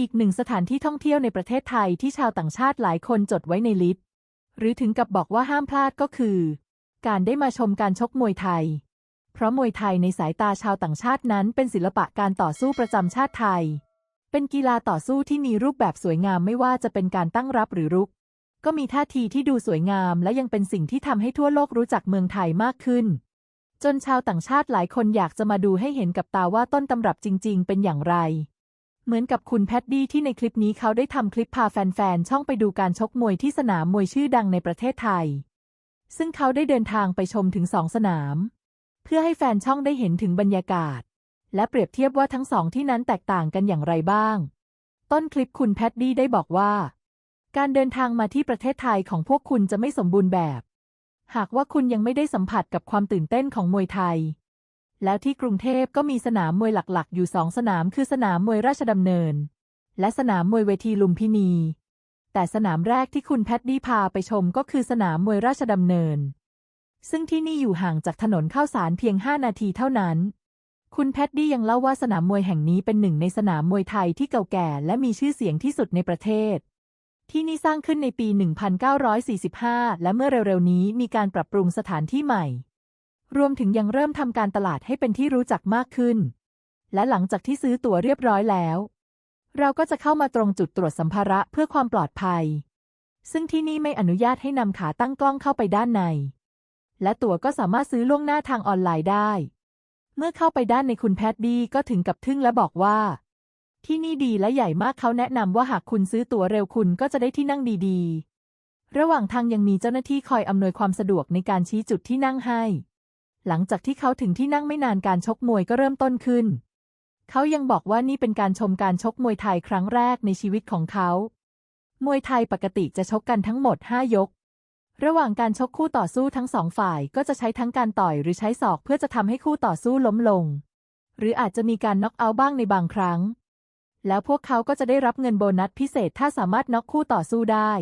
อีกหนึ่งสถานที่ท่องเที่ยวในประเทศไทยที่ชาวต่างชาติหลายคนจดไว้ในลิสต์ หรือถึงกับบอกว่าห้ามพลาดก็คือ การได้มาชมการชกมวยไทย เพราะมวยไทยในสายตาชาวต่างชาตินั้นเป็นศิลปะการต่อสู้ประจำชาติไทย เป็นกีฬาต่อสู้ที่มีรูปแบบสวยงามไม่ว่าจะเป็นการตั้งรับหรือรุก ก็มีท่าทีที่ดูสวยงามและยังเป็นสิ่งที่ทำให้ทั่วโลกรู้จักเมืองไทยมากขึ้น จนชาวต่างชาติหลายคนอยากจะมาดูให้เห็นกับตาว่าต้นตำรับจริง ๆ เป็นอย่างไร เหมือนกับคุณแพดดี้ที่ในคลิปนี้เขาได้ทำคลิปพาแฟนๆ ช่องไปดูการชกมวยที่สนามมวยชื่อดังในประเทศไทย ซึ่งเขาได้เดินทางไปชมถึงสองสนาม เพื่อให้แฟนช่องได้เห็นถึงบรรยากาศ และเปรียบเทียบว่าทั้งสองที่นั้นแตกต่างกันอย่างไรบ้าง ต้นคลิปคุณแพดดี้ได้บอกว่า การเดินทางมาที่ประเทศไทยของพวกคุณจะไม่สมบูรณ์แบบ หากว่าคุณยังไม่ได้สัมผัสกับความตื่นเต้นของมวยไทย แล้วที่กรุงเทพก็มีสนามมวยหลักๆ อยู่สองสนามคือสนามมวยราชดำเนิน และสนามมวยเวทีลุมพินี แต่สนามแรกที่คุณแพดดี้พาไปชมก็คือสนามมวยราชดำเนิน ซึ่งที่นี่อยู่ห่างจากถนนเข้าสารเพียง 5 นาทีเท่านั้น คุณแพดดี้ยังเล่าว่าสนามมวยแห่งนี้เป็นหนึ่งในสนามมวยไทยที่เก่าแก่และมีชื่อเสียงที่สุดในประเทศที่นี่สร้างขึ้นในปี 1945 และเมื่อเร็วๆ นี้มีการปรับปรุงสถานที่ใหม่ รวมถึงยังเริ่มทำการตลาดให้เป็นที่รู้จักมากขึ้น และหลังจากที่ซื้อตั๋วเรียบร้อยแล้ว เราก็จะเข้ามาตรงจุดตรวจสัมภาระเพื่อความปลอดภัย ซึ่งที่นี่ไม่อนุญาตให้นำขาตั้งกล้องเข้าไปด้านใน และตั๋วก็สามารถซื้อล่วงหน้าทางออนไลน์ได้ เมื่อเข้าไปด้านในคุณแพดดี้ก็ถึงกับทึ่งและบอกว่า ที่นี่ดีและใหญ่มากเขาแนะนำว่าหากคุณซื้อตั๋วเร็วคุณก็จะได้ที่นั่งดีๆระหว่างทางยังมีเจ้าหน้าที่คอยอำนวยความสะดวกในการชี้จุดที่นั่งให้ หลังจากที่เขาถึงที่นั่งไม่นานการชกมวยก็เริ่มต้นขึ้น เขายังบอกว่านี่เป็นการชมการชกมวยไทยครั้งแรกในชีวิตของเขา มวยไทยปกติจะชกกันทั้งหมด 5 ยก ระหว่างการชกคู่ต่อสู้ทั้งสองฝ่ายก็จะใช้ทั้งการต่อยหรือใช้ศอกเพื่อจะทำให้คู่ต่อสู้ล้มลง หรืออาจจะมีการน็อกเอาท์บ้างในบางครั้ง แล้วพวกเขาก็จะได้รับเงินโบนัสพิเศษถ้าสามารถน็อกคู่ต่อสู้ได้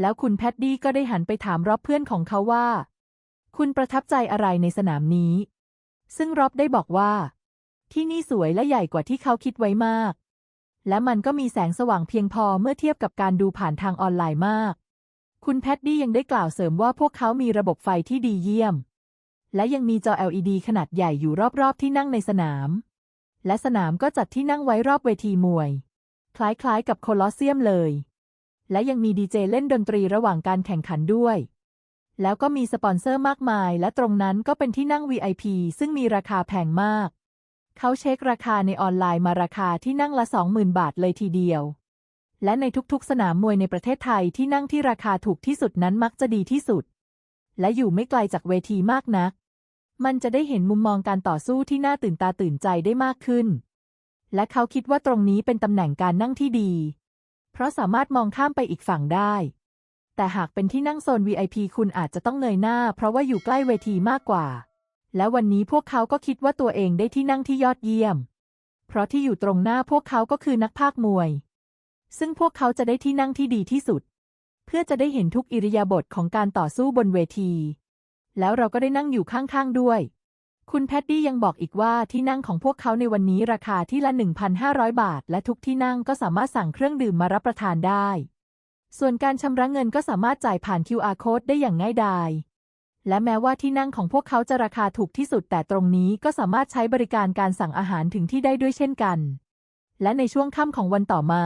แล้วคุณแพดดี้ก็ได้หันไปถามรอบเพื่อนของเขาว่า คุณประทับใจอะไรในสนามนี้ ซึ่งร็อบได้บอกว่า ที่นี่สวยและใหญ่กว่าที่เขาคิดไว้มาก และมันก็มีแสงสว่างเพียงพอเมื่อเทียบกับการดูผ่านทางออนไลน์มาก คุณแพดดี้ยังได้กล่าวเสริมว่าพวกเขามีระบบไฟที่ดีเยี่ยม และยังมีจอ LED ขนาดใหญ่อยู่รอบๆที่นั่งในสนาม และสนามก็จัดที่นั่งไว้รอบเวทีมวย คล้ายๆ กับโคลอสเซียมเลย และยังมีดีเจเล่นดนตรีระหว่างการแข่งขันด้วย แล้วก็มีสปอนเซอร์มากมาย และตรงนั้นก็เป็นที่นั่ง VIP ซึ่งมีราคาแพงมาก เขาเช็คราคาในออนไลน์มาราคาที่นั่งละ 20,000 บาทเลยทีเดียว และในทุกๆ สนามมวยในประเทศไทยที่นั่งที่ราคาถูกที่สุดนั้นมักจะดีที่สุด และอยู่ไม่ไกลจากเวทีมากนัก มันจะได้เห็นมุมมองการต่อสู้ที่น่าตื่นตาตื่นใจได้มากขึ้น และเขาคิดว่าตรงนี้เป็นตำแหน่งการนั่งที่ดี เพราะสามารถมองข้ามไปอีกฝั่งได้ แต่หากเป็นที่นั่งโซน VIP คุณอาจจะต้องเงยหน้า เพราะว่าอยู่ใกล้เวทีมากกว่า และวันนี้พวกเขาก็คิดว่าตัวเองได้ที่นั่งที่ยอดเยี่ยม เพราะที่อยู่ตรงหน้าพวกเขาก็คือนักพากย์มวย ซึ่งพวกเขาจะได้ที่นั่งที่ดีที่สุด เพื่อจะได้เห็นทุกอิริยาบถของการต่อสู้บนเวที แล้วเราก็ได้นั่งอยู่ข้างๆด้วย คุณแพดดี้ยังบอกอีกว่าที่นั่งของพวกเขาในวันนี้ราคาที่ละ 1,500 บาท และทุกที่นั่งก็สามารถสั่งเครื่องดื่มมารับประทานได้ ส่วนการชำระเงินก็สามารถจ่ายผ่าน QR code ได้อย่างง่ายดาย และแม้ว่าที่นั่งของพวกเขาจะราคาถูกที่สุดแต่ตรงนี้ก็สามารถใช้บริการการสั่งอาหารถึงที่ได้ด้วยเช่นกัน และในช่วงค่ำของวันต่อมา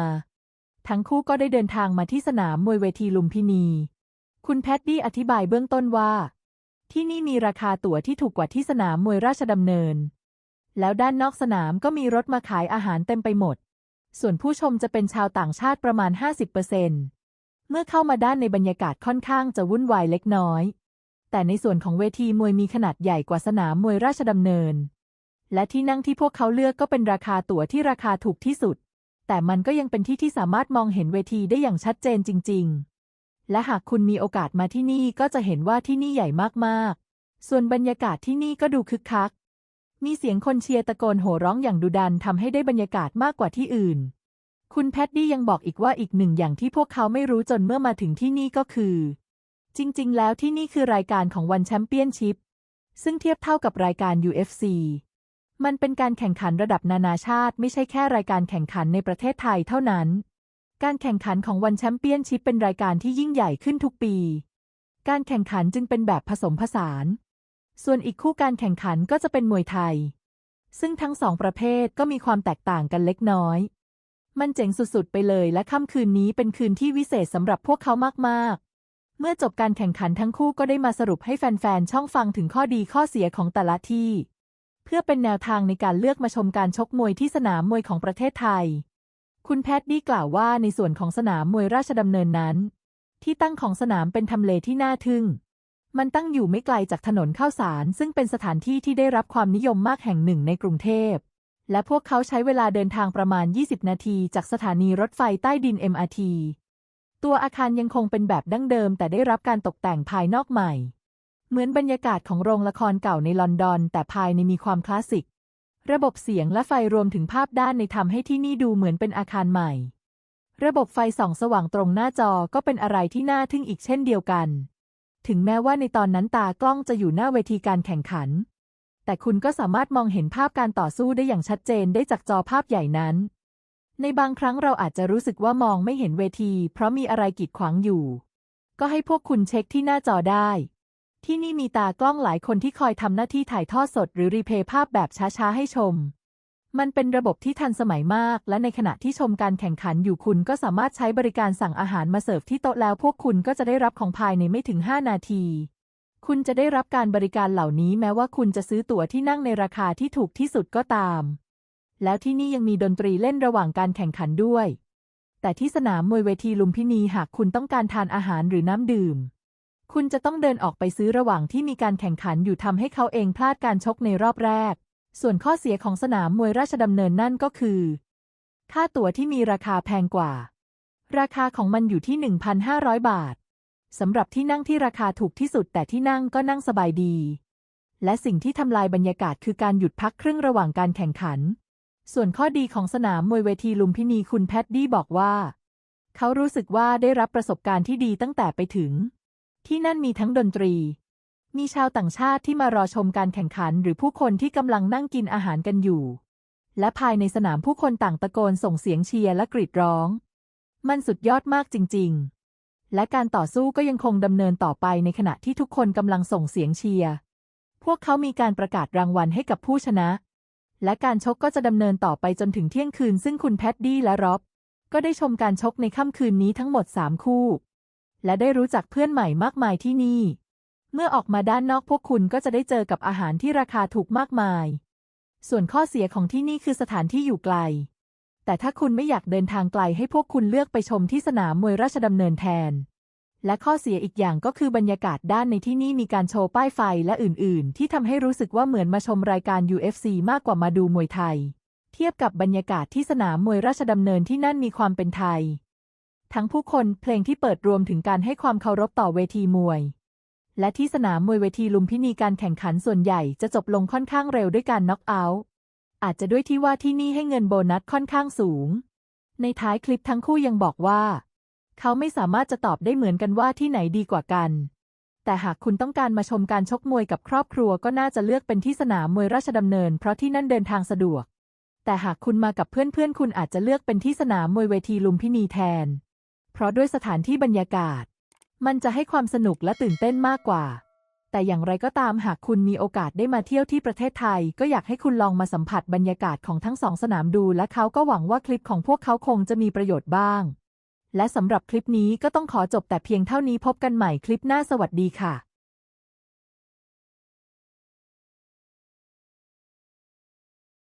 ทั้งคู่ก็ได้เดินทางมาที่สนามมวยเวทีลุมพินี คุณแพดดี้อธิบายเบื้องต้นว่า ที่นี่มีราคาตั๋วที่ถูกกว่าที่สนามมวยราชดำเนิน แล้วด้านนอกสนามก็มีรถมาขายอาหารเต็มไปหมด ส่วนผู้ชมจะเป็นชาวต่างชาติประมาณ 50%เอร์เซ เมื่อเข้ามาด้านในบรรยากาศค่อนข้างจะวุ่นวายเล็กน้อย แต่ในส่วนของเวทีมวยมีขนาดใหญ่กว่าสนามมวยราชดำเนิน และที่นั่งที่พวกเขาเลือกก็เป็นราคาตั๋วที่ราคาถูกที่สุด แต่มันก็ยังเป็นที่ที่สามารถมองเห็นเวทีได้อย่างชัดเจนจริง ๆ และหากคุณมีโอกาสมาที่นี่ก็จะเห็นว่าที่นี่ใหญ่มากๆ ส่วนบรรยากาศที่นี่ก็ดูคึกคัก มีเสียงคนเชียร์ตะโกนโห่ร้องอย่างดุดันทำให้ได้บรรยากาศมากกว่าที่อื่น คุณแพดดี้ยังบอกอีกว่าอีกหนึ่งอย่างที่พวกเขาไม่รู้จนเมื่อมาถึงที่นี่ก็คือ จริง ๆ แล้วที่นี่คือรายการของวันแชมเปี้ยนชิพซึ่งเทียบเท่ากับรายการ UFC มันเป็นการแข่งขันระดับนานาชาติ ไม่ใช่แค่รายการแข่งขันในประเทศไทยเท่านั้น การแข่งขันของวันแชมเปี้ยนชิพเป็นรายการที่ยิ่งใหญ่ขึ้นทุกปี การแข่งขันจึงเป็นแบบผสมผสาน ส่วนอีกคู่การแข่งขันก็จะเป็นมวยไทย ซึ่งทั้งสองประเภทก็มีความแตกต่างกันเล็กน้อย มันเจ๋งสุดๆ ไปเลยและค่ำคืนนี้เป็นคืนที่วิเศษสำหรับพวกเขามากๆ เมื่อจบการแข่งขันทั้งคู่ก็ได้มาสรุปให้แฟนๆ ช่องฟังถึงข้อดีข้อเสียของแต่ละที่ เพื่อเป็นแนวทางในการเลือกมาชมการชกมวยที่สนามมวยของประเทศไทย คุณแพทย์ดี้กล่าวว่าในส่วนของสนามมวยราชดำเนินนั้น ที่ตั้งของสนามเป็นทำเลที่น่าทึ่ง มันตั้งอยู่ไม่ไกลจากถนนข้าวสาร ซึ่งเป็นสถานที่ที่ได้รับความนิยมมากแห่งหนึ่งในกรุงเทพ และพวกเขาใช้เวลาเดินทางประมาณ 20 นาทีจากสถานีรถไฟใต้ดิน MRT ตัวอาคารยังคงเป็นแบบดั้งเดิม แต่ได้รับการตกแต่งภายนอกใหม่ เหมือนบรรยากาศของโรงละครเก่าในลอนดอน แต่ภายในมีความคลาสสิก ระบบเสียงและไฟรวมถึงภาพด้านในทำให้ที่นี่ดูเหมือนเป็นอาคารใหม่ ระบบไฟส่องสว่างตรงหน้าจอก็เป็นอะไรที่น่าทึ่งอีกเช่นเดียวกัน ถึงแม้ว่าในตอนนั้นตากล้องจะอยู่หน้าเวทีการแข่งขัน แต่คุณก็สามารถมองเห็นภาพการต่อสู้ได้อย่างชัดเจนได้จากจอภาพใหญ่นั้น ในบางครั้งเราอาจจะรู้สึกว่ามองไม่เห็นเวที เพราะมีอะไรกีดขวางอยู่ ก็ให้พวกคุณเช็คที่หน้าจอได้ ที่นี่มีตากล้องหลายคนที่คอยทำหน้าที่ถ่ายทอดสดหรือรีเพย์ภาพแบบช้าๆให้ชม มันเป็นระบบที่ทันสมัยมาก และในขณะที่ชมการแข่งขันอยู่คุณก็สามารถใช้บริการสั่งอาหารมาเสิร์ฟที่โต๊ะแล้ว พวกคุณก็จะได้รับของภายในไม่ถึง 5 นาที คุณจะได้รับการบริการเหล่านี้แม้ว่าคุณจะซื้อตั๋วที่นั่งในราคาที่ถูกที่สุดก็ตาม แล้วที่นี่ยังมีดนตรีเล่นระหว่างการแข่งขันด้วย แต่ที่สนามมวยเวทีลุมพินีหากคุณต้องการทานอาหารหรือน้ำดื่ม คุณจะต้องเดินออกไปซื้อระหว่างที่มีการแข่งขันอยู่ทำให้เขาเองพลาดการชกในรอบแรก ส่วนข้อเสียของสนามมวยราชดำเนินนั่นก็คือ ค่าตั๋วที่มีราคาแพงกว่า ราคาของมันอยู่ที่ 1,500 บาท สำหรับที่นั่งที่ราคาถูกที่สุดแต่ที่นั่งก็นั่งสบายดี และสิ่งที่ทำลายบรรยากาศคือการหยุดพักครึ่งระหว่างการแข่งขัน ส่วนข้อดีของสนามมวยเวทีลุมพินีคุณแพดดี้บอกว่า เขารู้สึกว่าได้รับประสบการณ์ที่ดีตั้งแต่ไปถึง ที่นั่นมีทั้งดนตรี มีชาวต่างชาติที่มารอชมการแข่งขัน หรือผู้คนที่กำลังนั่งกินอาหารกันอยู่ และภายในสนามผู้คนต่างตะโกนส่งเสียงเชียร์และกรีดร้อง มันสุดยอดมากจริง ๆ และการต่อสู้ก็ยังคงดำเนินต่อไปในขณะที่ทุกคนกำลังส่งเสียงเชียร์ พวกเขามีการประกาศรางวัลให้กับผู้ชนะ และการชกก็จะดำเนินต่อไปจนถึงเที่ยงคืน ซึ่งคุณแพดดี้และร็อบก็ได้ชมการชกในค่ำคืนนี้ทั้งหมด 3 คู่ และได้รู้จักเพื่อนใหม่มากมายที่นี่ เมื่อออกมาด้านนอกพวกคุณก็จะได้เจอกับอาหารที่ราคาถูกมากมาย ส่วนข้อเสียของที่นี่คือสถานที่อยู่ไกล แต่ถ้าคุณไม่อยากเดินทางไกลให้พวกคุณเลือกไปชมที่สนามมวยราชดำเนินแทน และข้อเสียอีกอย่างก็คือบรรยากาศด้านในที่นี่มีการโชว์ป้ายไฟและอื่น ๆ ที่ทำให้รู้สึกว่าเหมือนมาชมรายการ UFC มากกว่ามาดูมวยไทย เทียบกับบรรยากาศที่สนามมวยราชดำเนินที่นั่นมีความเป็นไทย ทั้งผู้คนเพลงที่เปิดรวมถึงการให้ความเคารพต่อเวทีมวย และที่สนามมวยเวทีลุมพินีการแข่งขันส่วนใหญ่จะจบลงค่อนข้างเร็วด้วยการน็อกเอาท์ อาจจะด้วยที่ว่าที่นี่ให้เงินโบนัสค่อนข้างสูง ในท้ายคลิปทั้งคู่ยังบอกว่า เขาไม่สามารถจะตอบได้เหมือนกันว่าที่ไหนดีกว่ากัน แต่หากคุณต้องการมาชมการชกมวยกับครอบครัวก็น่าจะเลือกเป็นที่สนามมวยราชดำเนิน เพราะที่นั่นเดินทางสะดวก แต่หากคุณมากับเพื่อนๆคุณอาจจะเลือกเป็นที่สนามมวยเวทีลุมพินีแทน เพราะด้วยสถานที่บรรยากาศ มันจะให้ความสนุกและตื่นเต้นมากกว่า แต่อย่างไรก็ตามหากคุณมีโอกาสได้มาเที่ยวที่ประเทศไทย ก็อยากให้คุณลองมาสัมผัสบรรยากาศของทั้งสองสนามดู และเขาก็หวังว่าคลิปของพวกเขาคงจะมีประโยชน์บ้าง และสำหรับคลิปนี้ก็ต้องขอจบแต่เพียงเท่านี้พบกันใหม่คลิปหน้าสวัสดีค่ะ